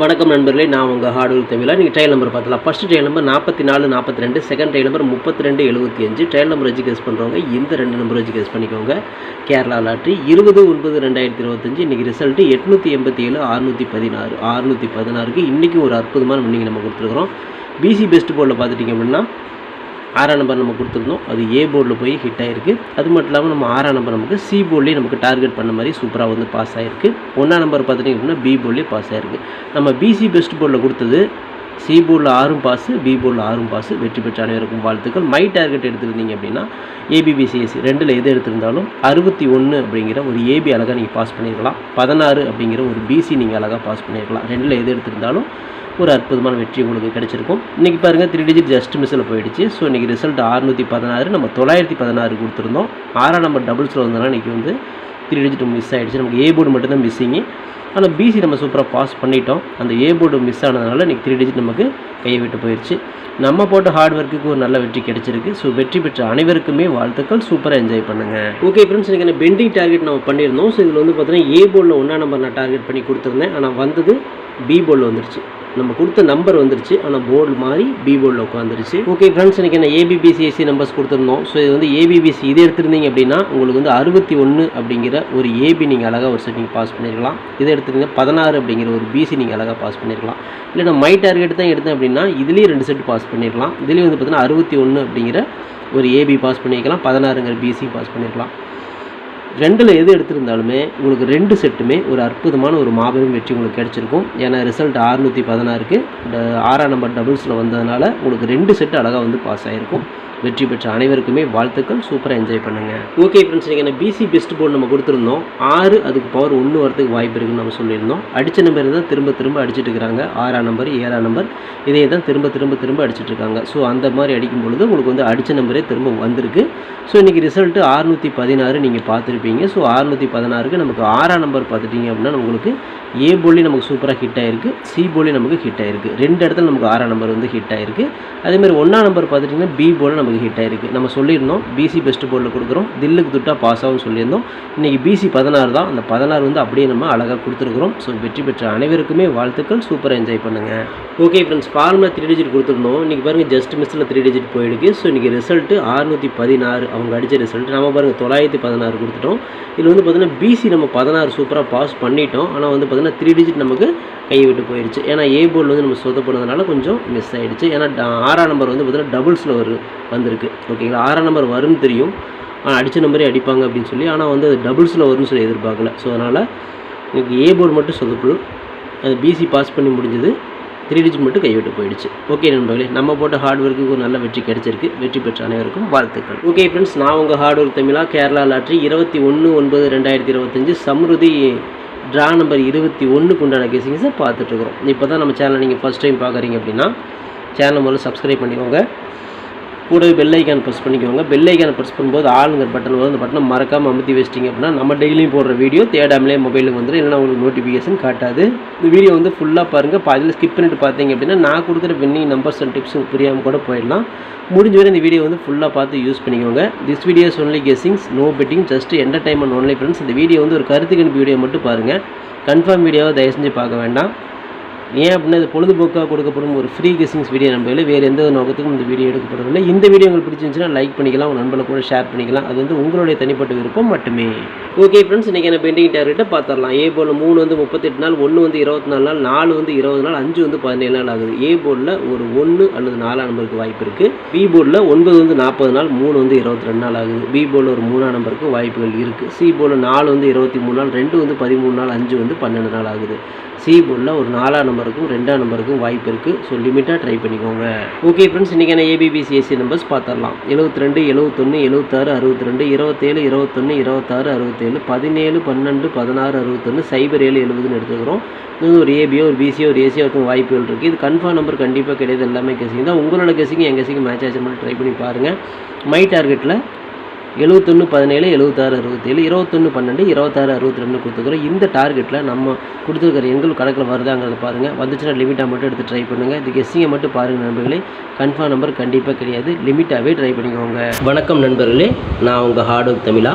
வணக்கம் நண்பர்களே நான் உங்கள் ஹார்டுவேர் தமிழா. நீங்கள் ட்ரையல் நம்பர் பார்த்தலாம். ஃபஸ்ட்டு ட்ரையல் நம்பர் நாற்பத்தி நாலு நாற்பத்தி ரெண்டு செகண்ட் ட்ரையல் நம்பர் முப்பத்தி ரெண்டு எழுபத்தி அஞ்சு ட்ரையல் நம்பர் வச்சு பண்ணுறவங்க இந்த ரெண்டு நம்பர் வச்சு பண்ணிக்கோங்க. கேரளா லாட்ரி இருபது ஒன்பது ரெண்டாயிரத்தி இருபத்தஞ்சு. இன்றைக்கி ரிசல்ட்டு எட்நூற்றி எண்பத்தி ஏழு அறுநூற்றி பதினாறு. அறுநூற்றி பதினாறுக்கு இன்றைக்கி ஒரு அற்புதமான வின்னிங் நம்ம கொடுத்துருக்குறோம். பிசி பெஸ்ட் போர்டில் பார்த்துட்டிங்க அப்படின்னா ஆறாம் நம்பர் நம்ம கொடுத்துருந்தோம். அது ஏ போர்டில் போய் ஹிட் ஆகிருக்கு அது மட்டும் இல்லாமல் நம்ம ஆறாம் நம்பர் நமக்கு சி போர்ட்லேயே நமக்கு டார்கெட் பண்ண மாதிரி சூப்பராக வந்து பாஸ் ஆகிருக்கு ஒன்றாம் நம்பர் பார்த்துட்டிங்க அப்படின்னா பி போர்ட்லேயே பாஸ் ஆகிருக்கு நம்ம பிசி பெஸ்ட் போர்டில் கொடுத்தது சி போர்டில் ஆறும் பாஸு பி போர்டில் ஆறும் பாஸு வெற்றி பெற்ற அனைவருக்கும் வாழ்த்துக்கள். மை டார்கெட் எடுத்திருந்தீங்க அப்படின்னா ஏபிபிசிஎஸ்சி ரெண்டில் எது எடுத்திருந்தாலும் அறுபத்தி ஒன்று அப்படிங்கிற ஒரு ஏபி அழகாக நீங்கள் பாஸ் பண்ணியிருக்கலாம் பதினாறு அப்படிங்கிற ஒரு பிசி நீங்கள் அழகாக பாஸ் பண்ணியிருக்கலாம் ரெண்டில் எது எடுத்திருந்தாலும் ஒரு அற்புதமான வெற்றி உங்களுக்கு கிடைச்சிருக்கும். இன்றைக்கி பாருங்கள் த்ரீ டிஜிட் ஜஸ்ட் மிஸ்ஸில் போயிடுச்சு. ஸோ இன்றைக்கி ரிசல்ட் அறுநூற்றி பதினாறு நம்ம தொள்ளாயிரத்தி பதினாறு கொடுத்துருந்தோம். ஆறாம் நம்பர் டபுள்ஸில் வந்தோம்னா இன்றைக்கி வந்து த்ரீ டிஜிட் மிஸ் ஆகிடுச்சு நமக்கு ஏ போர்டு மட்டும்தான் மிஸ்ஸிங்கு ஆனால் பிசி நம்ம சூப்பராக பாஸ் பண்ணிட்டோம். அந்த ஏ போர்டு மிஸ் ஆனதுனால இன்றைக்கி த்ரீ டிஜிட் நமக்கு கையை விட்டு போயிடுச்சு நம்ம போட்ட ஹார்ட் ஒர்க்குக்கு ஒரு நல்ல வெற்றி கிடைச்சிருக்கு. ஸோ வெற்றி பெற்ற அனைவருக்குமே வாழ்த்துக்கள். சூப்பராக என்ஜாய் பண்ணுங்கள் ஓகே ஃப்ரெண்ட்ஸ் எனக்கு பெண்டிங் டார்கெட் நம்ம பண்ணியிருந்தோம். ஸோ இதில் வந்து பார்த்தீங்கன்னா ஏ போர்டில் ஒன்றா நம்பர் நான் டார்கெட் பண்ணி கொடுத்துருந்தேன். ஆனால் வந்தது பி போர்டில் வந்துருச்சு. நம்ம கொடுத்த நம்பர் வந்துருச்சு. ஆனால் போர்டு மாதிரி பி போர்டில் உட்காந்துருச்சு ஓகே ஃப்ரெண்ட்ஸ் எனக்கு என்ன ஏபிபிசிஎஸ்சி நம்பர்ஸ் கொடுத்துருந்தோம். ஸோ இது வந்து ஏபிபிசி இது எடுத்திருந்தீங்க அப்படின்னா உங்களுக்கு வந்து அறுபத்தி ஒன்று அப்படிங்கிற ஒரு ஏபி நீங்கள் அழகாக ஒரு செட்டிங் பாஸ் பண்ணியிருக்கலாம் இதை எடுத்துருந்தீங்க பதினாறு அப்படிங்கிற ஒரு பிசி நீங்கள் அழகாக பாஸ் பண்ணியிருக்கலாம் இல்லை நான் மை டார்கெட் தான் எடுத்தேன் அப்படின்னா இதுலேயும் ரெண்டு செட் பாஸ் பண்ணியிருக்கலாம் இதுலேயும் வந்து பார்த்தீங்கன்னா அறுபத்தி ஒன்று அப்படிங்கிற ஒரு ஏபி பாஸ் பண்ணியிருக்கலாம் பதினாறுங்கிற பிசி பாஸ் பண்ணியிருக்கலாம் ரெண்டில் எது எடுத்திருந்தாலுமே உங்களுக்கு ரெண்டு செட்டுமே ஒரு அற்புதமான ஒரு மாபெரும் வெற்றி உங்களுக்கு கிடச்சிருக்கும். ஏன்னா ரிசல்ட் அறுநூற்றி பதினாறுக்கு ஆறாம் நம்பர் டபுள்ஸில் வந்ததுனால உங்களுக்கு ரெண்டு செட்டு அழகாக வந்து பாஸ் ஆகிருக்கும் வெற்றி பெற்ற அனைவருக்குமே வாழ்த்துக்கள். சூப்பராக என்ஜாய் பண்ணுங்கள் ஓகே ஃப்ரெண்ட்ஸ் நீங்கள் என்ன பிசி பெஸ்ட் போர்டு நம்ம கொடுத்துருந்தோம். ஆறு அதுக்கு பவர் ஒன்று வரதுக்கு வாய்ப்பு இருக்குன்னு நம்ம சொல்லியிருந்தோம். அடித்த நம்பர் தான் திரும்ப திரும்ப அடிச்சுட்டு இருக்கிறாங்க. ஆறாம் நம்பர் ஏழாம் நம்பர் இதே தான் திரும்ப திரும்ப திரும்ப அடிச்சிட்டு இருக்காங்க. ஸோ அந்த மாதிரி அடிக்கும் பொழுது உங்களுக்கு வந்து அடித்த நம்பரே திரும்ப வந்திருக்கு. ஸோ இன்றைக்கி ரிசல்ட்டு அறுநூற்றி பதினாறு நீங்கள் பார்த்துருப்பீங்க. ஸோ அறுநூற்றி பதினாறுக்கு நமக்கு ஆறாம் நம்பர் பார்த்துட்டிங்க அப்படின்னா உங்களுக்கு ஏ போலி நமக்கு சூப்பராக ஹிட் ஆயிருக்கு. சி போலி நமக்கு ஹிட் ஆயிருக்கு. ரெண்டு இடத்துல நமக்கு ஆறாம் நம்பர் வந்து ஹிட் ஆயிருக்கு. அதேமாதிரி ஒன்றாம் நம்பர் பார்த்துட்டிங்கன்னா பி போலில் நமக்கு ஹிட் ஆயிருக்கு. நம்ம சொல்லியிருந்தோம் பிசி பெஸ்ட் போலில் கொடுக்குறோம். தில்லுக்கு துட்டா பாஸ் ஆகும்னு சொல்லியிருந்தோம். இன்றைக்கி பிசி பதினாறு தான். அந்த பதினாறு வந்து அப்படியே நம்ம அழகாக கொடுத்துருக்குறோம். ஸோ வெற்றி பெற்ற அனைவருக்குமே வாழ்த்துக்கள். சூப்பராக என்ஜாய் பண்ணுங்கள் ஓகே ஃப்ரெண்ட்ஸ் ஃபார்மில் த்ரீ டிஜிட் கொடுத்துருந்தோம். இன்றைக்கி பாருங்கள் ஜஸ்ட் மிஸ்ஸில் த்ரீ டிஜிட் போயிடுக்கு ஸோ இன்றைக்கி ரிசல்ட்டு ஆறுநூற்றி பதினாறு. அவங்க அடித்த ரிசல்ட் நம்ம பாருங்கள் தொள்ளாயிரத்தி பதினாறு கொடுத்துட்டோம். இதில் வந்து பார்த்திங்கன்னா பிசி நம்ம பதினாறு சூப்பராக பாஸ் பண்ணிட்டோம். ஆனால் வந்து பார்த்திங்கன்னா த்ரீ டிஜிட் நமக்கு கையை விட்டு போயிடுச்சு ஏன்னா ஏ போர்டில் வந்து நம்ம சொதப்படுறதுனால கொஞ்சம் மிஸ் ஆகிடுச்சு ஏன்னா ஆறாம் நம்பர் வந்து பார்த்திங்கன்னா டபுள்ஸில் வரும் வந்திருக்கு. ஓகேங்களா ஆறாம் நம்பர் வரும்னு தெரியும். ஆனால் அடித்த நம்பரே அடிப்பாங்க அப்படின்னு சொல்லி ஆனால் வந்து அது டபுள்ஸில் வரும்னு சொல்லி எதிர்பார்க்கல. ஸோ அதனால் எனக்கு ஏ போர்டு மட்டும் சொதப்பு. அது பிசி பாஸ் பண்ணி முடிஞ்சது. த்ரீ டிஜிட் மட்டும் கைவிட்டு போயிடுச்சு. ஓகே நண்பர்களே நம்ம போட்ட ஹார்ட் ஒர்க்குக்கு ஒரு நல்ல வெற்றி கிடைச்சிருக்கு. வெற்றி பெற்ற அனைவருக்கும் வாழ்த்துக்கள். ஓகே ஃப்ரெண்ட்ஸ் நான் உங்கள் ஹார்ட் ஒர்க் தமிழா கேரளா லாட்ரி இருபத்தி ஒன்று ஒன்பது ரெண்டாயிரத்தி இருபத்தஞ்சு சமிருதி ட்ரா நம்பர் இருபத்தி ஒன்றுக்கு உண்டான கேசிங்ஸை பார்த்துட்ருக்குறோம் இப்போ தான் நம்ம சேனலை நீங்கள் ஃபஸ்ட் டைம் பார்க்குறீங்க அப்படின்னா சேனல் முதல்ல சப்ஸ்கிரைப் பண்ணிக்கோங்க. கூடவே பெல் ஐக்கான் ப்ரெஸ் பண்ணிக்கோங்க. பெல் ஐக்கான் ப்ரெஸ் பண்ணும்போது ஆளுங்கிற பட்டன் வரும் அந்த பட்டனை மறக்காமல் அமுத்தி வச்சிட்டிங்க அப்படின்னா நம்ம டெய்லியும் போடுற வீடியோ தேடாமலே மொபைலுக்கு வந்துடும் இல்லைன்னா உங்களுக்கு நோட்டிஃபிகேஷன் காட்டாது. இந்த வீடியோ வந்து ஃபுல்லாக பாருங்கள் பாதியில் ஸ்கிப் பண்ணிட்டு பார்த்தீங்க அப்படின்னா நான் கொடுக்குற வின்னிங் நம்பர்ஸ் அண்ட் டிப்ஸ் புரியாமல் கூட போயிடலாம். முடிஞ்ச வரை இந்த வீடியோ வந்து ஃபுல்லாக பார்த்து யூஸ் பண்ணிக்கோங்க. This videos only guessings no betting just entertainment only friends இந்த வீடியோ வந்து ஒரு கருத்து கணிப்பு வீடியோ மட்டும் பாருங்கள் கன்ஃபார்ம் வீடியோவை தயவு செஞ்சு பார்க்க வேண்டாம். ஏன் அப்படின்னா இது பொழுதுபோக்காக கொடுக்கப்படும் ஒரு ஃப்ரீ கெஸிங்ஸ் வீடியோ நம்பளே வேறு எந்த நோக்கத்துக்கும் இந்த வீடியோ எடுக்கப்படவில்லை. இந்த வீடியோ உங்களுக்கு பிடிச்சிருந்துச்சுன்னா லைக் பண்ணிக்கலாம் உங்கள் நண்பர்கள் கூட ஷேர் பண்ணிக்கலாம். அது வந்து உங்களுடைய தனிப்பட்ட விருப்பம் மட்டுமே. ஓகே ஃப்ரெண்ட்ஸ் இன்றைக்கி என்ன பெண்டிங் டார்கெட்டை பார்த்துடலாம். ஏ போல் மூணு வந்து முப்பத்தெட்டு நாள் ஒன்று வந்து இருபத்தி நாலு நாள் நாலு வந்து இருபது நாள் அஞ்சு வந்து பதினேழு நாள் ஆகுது. ஏ போர்டில் ஒரு ஒன்று அல்லது நாலாம் நம்பருக்கு வாய்ப்பு இருக்குது பி போர்டில் ஒன்பது வந்து நாற்பது நாள் மூணு வந்து இருபத்தி ரெண்டு நாள் ஆகுது. பி போர்டில் ஒரு மூணாம் நம்பருக்கு வாய்ப்புகள் இருக்குது சி போர்டில் நாலு வந்து இருபத்தி மூணு நாள் ரெண்டு வந்து பதிமூணு நாள் அஞ்சு வந்து பன்னெண்டு நாள் ஆகுது. சி போர்டில் ஒரு நாலாம் நம்பருக்கும் ரெண்டாம் நம்பருக்கும் வாய்ப்பு இருக்குது ஸோ லிமிட்டாக ட்ரை பண்ணிக்கோங்க. ஓகே ஃப்ரெண்ட்ஸ் இன்றைக்கான ஏபிபிசிஎஸ்சி நம்பர்ஸ் பார்த்துடலாம் எழுபத்தி ரெண்டு எழுபத்தொன்று எழுபத்தாறு அறுபத்தி ரெண்டு இருபத்தேழு இருபத்தொன்று இருபத்தாறு அறுபத்தேழு பதினேழு பன்னெண்டு பதினாறு அறுபத்தொன்று சைபர் ஏழு எழுபதுன்னு எடுத்துக்கிறோம். இது வந்து ஒரு ஏபியோ ஒரு பிசியோ ஒரு ஏசியோ இருக்கும் வாய்ப்புகள் இருக்குது இது கன்ஃபார்ம் நம்பர் கண்டிப்பாக கிடையாது. எல்லாமே கெசிங் தான். உங்களோட கெசிங் என் கெசிங் மேட்ச் ஆச்சு மட்டும் ட்ரை பண்ணி பாருங்கள் மை டார்கெட்டில் எழுபத்தொன்று பதினேழு எழுபத்தாறு அறுபத்தேழு இருபத்தொன்று பன்னெண்டு இருபத்தாறு அறுபத்தி ரெண்டு கொடுத்துருக்குறோம். இந்த டார்கெட்டில் நம்ம கொடுத்துருக்கிற எங்கள் கணக்கில் வருதாங்கிறத பாருங்கள் வந்துச்சுன்னா லிமிட்டாக மட்டும் எடுத்து ட்ரை பண்ணுங்கள் இது கெஸ்ஸிங்கை மட்டும் பாருங்கள் நண்பர்களே. கன்ஃபார்ம் நம்பர் கண்டிப்பாக கிடையாது. லிமிட்டாகவே ட்ரை பண்ணிக்கோங்க. வணக்கம் நண்பர்களே. நான் உங்கள் ஹார்ட் ஒர்க் தமிழா.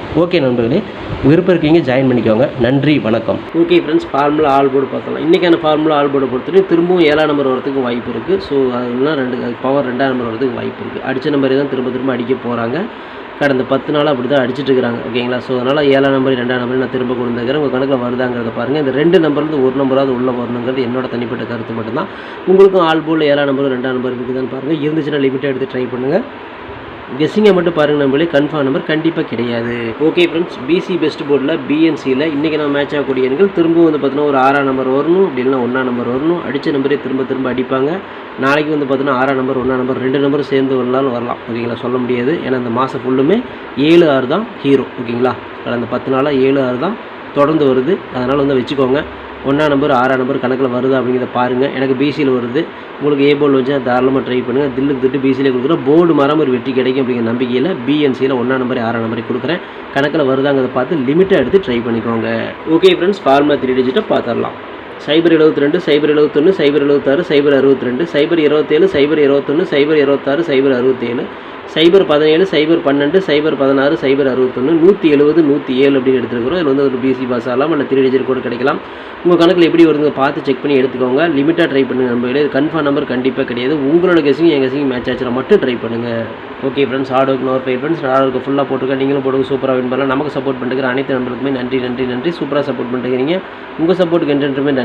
ஓகே நண்பர்களே விருப்பம் இருக்கீங்க ஜாயின் பண்ணிக்கோங்க. நன்றி வணக்கம். Okay friends formula all board பார்க்கலாம் இன்றைக்கான ஃபார்முலா ஆல் போர்டு பொறுத்துட்டு திரும்பவும் ஏழாம் நம்பர் வரதுக்கு வாய்ப்பு இருக்குது ஸோ அதெல்லாம் ரெண்டு பவர் ரெண்டாம் நம்பர் வரதுக்கு வாய்ப்பு இருக்குது அடித்த நம்பரே தான் திரும்ப திரும்ப அடிக்க போகிறாங்க கடந்த பத்து நாளாக அப்படி தான் அடிச்சிட்டு இருக்கிறாங்க. ஓகேங்களா ஸோ அதனால் ஏழாம் நம்பர் ரெண்டாம் நம்பர் நான் திரும்ப கொண்டு உங்கள் கணக்கில் வருதாங்கிறத பாருங்கள் இந்த ரெண்டு நம்பர்லேருந்து ஒரு நம்பராவது உள்ளே வரணுங்கிறது என்னோட தனிப்பட்ட கருத்து மட்டும்தான். உங்களுக்கும் ஆல் போல் ஏழாம் நம்பர் ரெண்டாம் நம்பர் இருக்குதான்னு பாருங்கள் இருந்துச்சுன்னா லிமிட்டாக எடுத்து ட்ரை பண்ணுங்கள் கெஸ்ஸிங்கை மட்டும் பாருங்கள் நம்மளே கன்ஃபார்ம் நம்பர் கண்டிப்பாக கிடையாது. ஓகே ஃப்ரெண்ட்ஸ் பிசி பெஸ்ட் போர்டில் பிஎன்சியில் இன்றைக்கி நான் மேட்ச் ஆகக்கூடிய எண்கள் திரும்பவும் வந்து பார்த்தீங்கன்னா ஒரு ஆறாம் நம்பர் வரணும் அப்படி இல்லைனா ஒன்றாம் நம்பர் வரணும். அடித்த நம்பரே திரும்ப திரும்ப அடிப்பாங்க. நாளைக்கு வந்து பார்த்தீங்கன்னா ஆறாம் நம்பர் ஒன்றாம் நம்பர் ரெண்டு நம்பர் சேர்ந்து வரலாலும் வரலாம். ஓகேங்களா சொல்ல முடியாது. ஏன்னா இந்த மாதம் ஃபுல்லுமே ஏழு ஆறு தான் ஹீரோ ஓகேங்களா கடந்த பத்து நாளாக ஏழு ஆறு தான் தொடர்ந்து வருது. அதனால் வந்து வச்சுக்கோங்க. ஒன்றாம் நம்பர் ஆறாம் நம்பர் கணக்கில் வருதா அப்படிங்கிறத பாருங்கள் எனக்கு பிசியில் வருது. உங்களுக்கு ஏ போர்டு வச்சு தாராளமாக ட்ரை பண்ணுங்கள் தில்லுக்கு திட்டு பிசியில் கொடுக்குறேன் போர்டு மரம் ஒரு வெற்றி கிடைக்கும் அப்படிங்கிற நம்பிக்கையில் பிஎன்சியில் ஒன்றாம் நம்பர் ஆறாம் நம்பரை கொடுக்குறேன். கணக்கில் வருதாங்கிறத பார்த்து லிமிட்டாக எடுத்து ட்ரை பண்ணிக்கோங்க. ஓகே ஃப்ரெண்ட்ஸ் ஃபார்முலா த்ரீ டிஜிட்டை பார்த்துடலாம். சைபர் எழுபத்தி ரெண்டு சைபர் எழுபத்தொன்று சைபர் எழுபத்தாறு சைபர் அறுபத்தி ரெண்டு சைபர் இருபத்தேழு சைபர் இருபத்தொன்று சைபர் இருபத்தாறு சைபர் அறுபத்தேழு சைபர் பதினேழு சைபர் பன்னெண்டு சைபர் பதினாறு சைபர் அறுபத்தொன்று நூற்றி எழுபது நூற்றி ஏழு அப்படின்னு எடுத்துருக்கிறோம். இதில் வந்து ஒரு பிசி பாஸ் ஆகலாம். இல்லை த்ரீ டிஜிட் கூட கிடைக்கலாம். உங்கள் கணக்கில் எப்படி வருதுங்க பார்த்து செக் பண்ணி எடுத்துக்கோங்க. லிமிட்டாக ட்ரை பண்ணுங்கள் நம்பர்களே இது கன்ஃபார்ம் நம்பர் கண்டிப்பாக கிடையாது. உங்களோட கெஸிங் என் கெஸிங் மேட்ச் ஆச்சுன்னா மட்டும் ட்ரை பண்ணுங்கள் ஓகே ஃப்ரெண்ட்ஸ் ஹார்ட் ஒர்க் நோர் ஃபைவ் ஃப்ரெண்ட்ஸ் ஹார்ட் ஒர்க்கு ஃபுல்லாக போட்டுருக்கேன். நீங்களும் போடுங்க. சூப்பராக வின் பண்ணலாம். நமக்கு சப்போர்ட் பண்ணுற அனைத்து நண்பர்களுக்குமே நன்றி நன்றி நன்றி. சூப்பராக சப்போர்ட் பண்ணுறீங்க உங்கள் சப்போர்ட்டுக்கு என்றென்றுமே